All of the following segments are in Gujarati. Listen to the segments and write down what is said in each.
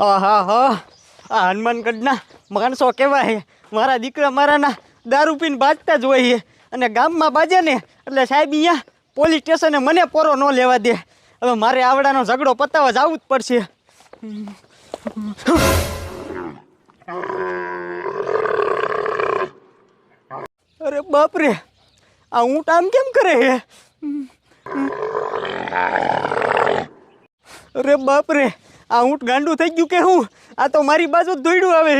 હા હા. આ હનુમાનગઢના માણસો કહેવાય. મારા દીકરા મારાના દારૂ પીને બાજતા જ હોય અને ગામમાં બાજે ને, એટલે સાહેબ અહીંયા પોલીસ સ્ટેશને મને પોરો ન લેવા દે. હવે મારે આવડાનો ઝઘડો પતાવવા જવું જ પડશે. અરે બાપરે, આ ઊંટ આમ કેમ કરે હે અરે બાપરે આ ઊંટ ગાંડું થઈ ગયું કે હું? આ તો મારી બાજુ જ દોડ્યું આવે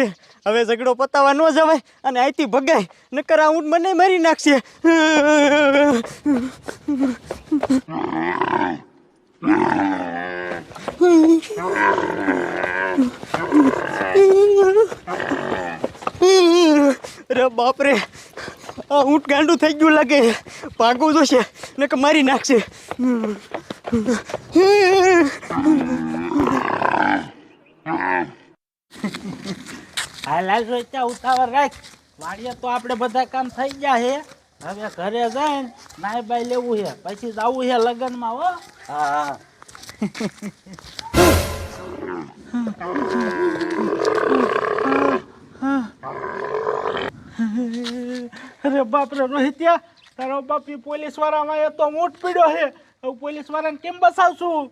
હવે ઝઘડો પતાવા ન જવાય અને અહીંથી ભગાય. નકર આ ઊંટ મને મારી નાખશે. અરે બાપરે, આ ઊંટ ગાંડું થઈ ગયું લાગે. ભાગવું જોશે, નકર મારી નાખશે. હાલ હાલ રાખ. વાડીએ તો આપણે બધા કામ થઈ ગયા હે હવે ઘરે જઈને નાય બાય લેવું છે. પછી જવું છે લગ્નમાં, હો. હા. અરે બાપ રે રોહિત્યા તારો બાપી પોલીસ વાળામાં એ તો મોટ પીડ્યો છે. પોલીસ વાળાને કેમ બસાવશું?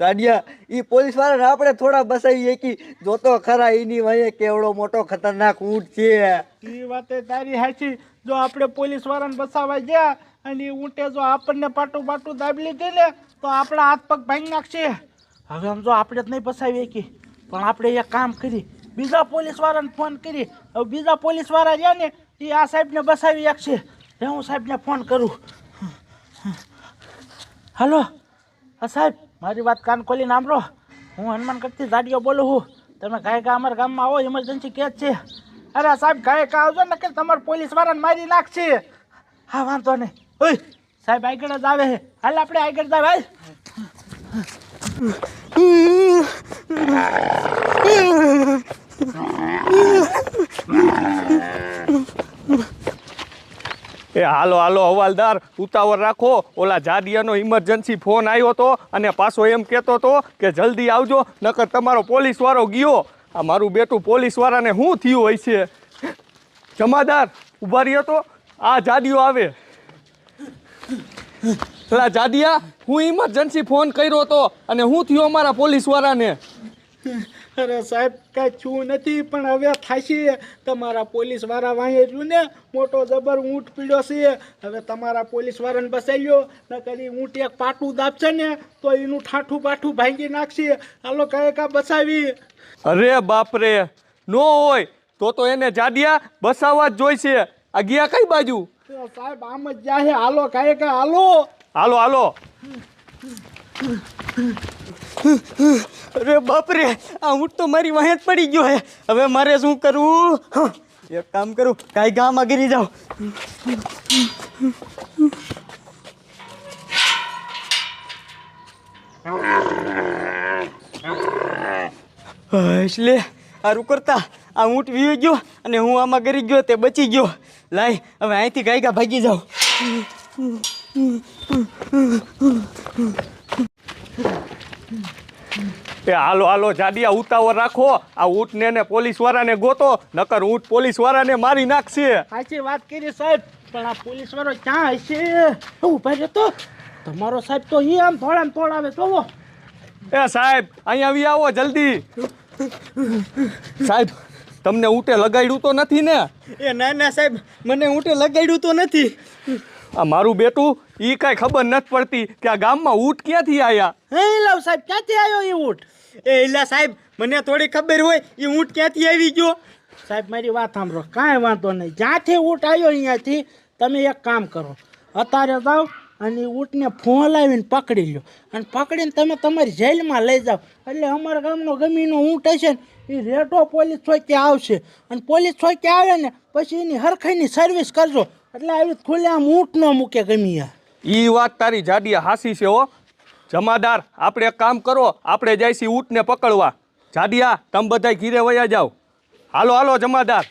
દાડિયા એ પોલીસ વાળાને આપણે થોડા બસાવીએ કે જોતો ખરા એની વાંહે કેવડો મોટો ખતરનાક ઊંટ છે. એ વાતે તારી હાચી. જો આપણે પોલીસ વાળાને બસાવવા ગયા અને એ ઊંટે જો આપણને પાટું પાટું દાબલી દે ને, તો આપણા હાથ પગ ભાંગી નાખશે. હવે આમ જો આપણે જ નહીં બસાવીએ કે પણ આપણે એક કામ કરી. બીજા પોલીસ વાળાને ફોન કરી. હવે બીજા પોલીસવાળા રહ્યા ને એ આ સાહેબને બસાવી શકશે. હું સાહેબને ફોન કરું. હલો હા સાહેબ. મારી વાત કાન ખોલીને સાંભળો. હું હનુમાન કરતી જાડીઓ બોલું છું. તમે ગાયકા અમારા ગામમાં આવો ઇમરજન્સી કેસ છે. અરે સાહેબ ગાયકા આવજો ને કે તમારે પોલીસ વાળાને મારી નાખશે. હા, વાંધો નહીં. ઓય, સાહેબ, આગળ જ આવે છે. હાલ આપણે આગળ જાવ હાલ. એ હાલો હાલો, હવાલદાર, ઉતાવળ રાખો. ઓલા જાડિયાનો ઇમરજન્સી ફોન આવ્યો હતો અને પાછો એમ કહેતો તો કે જલ્દી આવજો, નકર તમારો પોલીસવાળો ગયો. આ મારું બેટું પોલીસવાળાને શું થયું હોય છે? જમાદાર ઊભા રહ્યો તો. આ જાડિયો આવે. પેલા જાડિયા, હું ઇમરજન્સી ફોન કર્યો તો અને હું થયું અમારા પોલીસ વાળાને અરે સાહેબ કાંઈ છું નથી પણ હવે થાશે. તમારા પોલીસવાળા વાળા વાંહે ને મોટો જબર ઊંટ પીડ્યો છે. હવે તમારા પોલીસવાળાને બસાઈ બસાવ્યો ન કરી ઊંટ એક પાટું દાબશે ને તો એનું ઠાઠું પાઠું ભાંગી નાખશે. હાલો કાંઈ કાં બસાવી અરે બાપરે નો હોય તો તો એને જાડિયા બસાવવા જ જોઈશે. આ ગયા કઈ બાજુ? સાહેબ આમ જ જાહે. હાલો કાંઈ કાં હાલો. હાલો હાલો. અરે બાપરે, આ ઊંટ તો મારી વાંહે જ પડી ગયો હે. હવે મારે શું કરવું? એક કામ કરું, કાંઈ ગામમાં ગીરી જાઉં એટલે સારું કરતા. આ ઊંટ વી ગયો અને હું આમાં ગરી ગયો તે બચી ગયો. લાય, હવે અહીંથી ગાયગા ભાગી જાઉં એ હાલો હાલો જાડિયા ઉતાવળ રાખો. આ ઊંટને ને પોલીસ વાળાને ગોતો નકર ઊંટ પોલીસ વાળાને મારી નાખશે. સાચી વાત કરી સાહેબ પણ આ પોલીસ વાળો ક્યાં હશે? ઊભા રહ્યો તો તમારો સાહેબ તો ઈ આમ થોડા થોડા આવે જોવો એ સાહેબ અહીંયા આવી આવો જલ્દી. સાહેબ તમને ઊંટે લગાડ્યું તો નથી ને? એ ના ના સાહેબ મને ઊંટે લગાડ્યું તો નથી. આ મારું બેટું ઈ કાંઈ ખબર નથી પડતી કે આ ગામમાં ઊંટ ક્યાંથી આયા? હે લવ સાહેબ, ક્યાંથી આવ્યો એ ઊંટ? એ ઇલા સાહેબ, મને થોડી ખબર હોય એ ઊંટ ક્યાંથી આવી ગયો? સાહેબ, મારી વાત સાંભળો, કાંઈ વાંધો નહીં. જ્યાંથી ઊંટ આવ્યો અહીંયાથી, તમે એક કામ કરો. અત્યારે જાઓ અને ઊંટને ફોન લાવીને પકડી લો અને પકડીને તમે તમારી જેલમાં લઈ જાઓ. એટલે અમારા ગામનો ગમીનો ઊંટ હશે ને એ રેટો પોલીસ ચોકી આવશે. અને પોલીસ ચોકી આવે ને, પછી એની હરખાઈની સર્વિસ કરજો. એટલે આવી ખુલ્લે આમ ઊંટ ન મૂકે ગમી ઈ વાત તારી જાડિયા હાસી છે હો. જમાદાર, આપણે કામ કરો, આપણે જઈશી ઊંટને પકડવા. જાડિયા, તમે બધાય ઘીરે વયા જાઓ. હાલો હાલો, જમાદાર.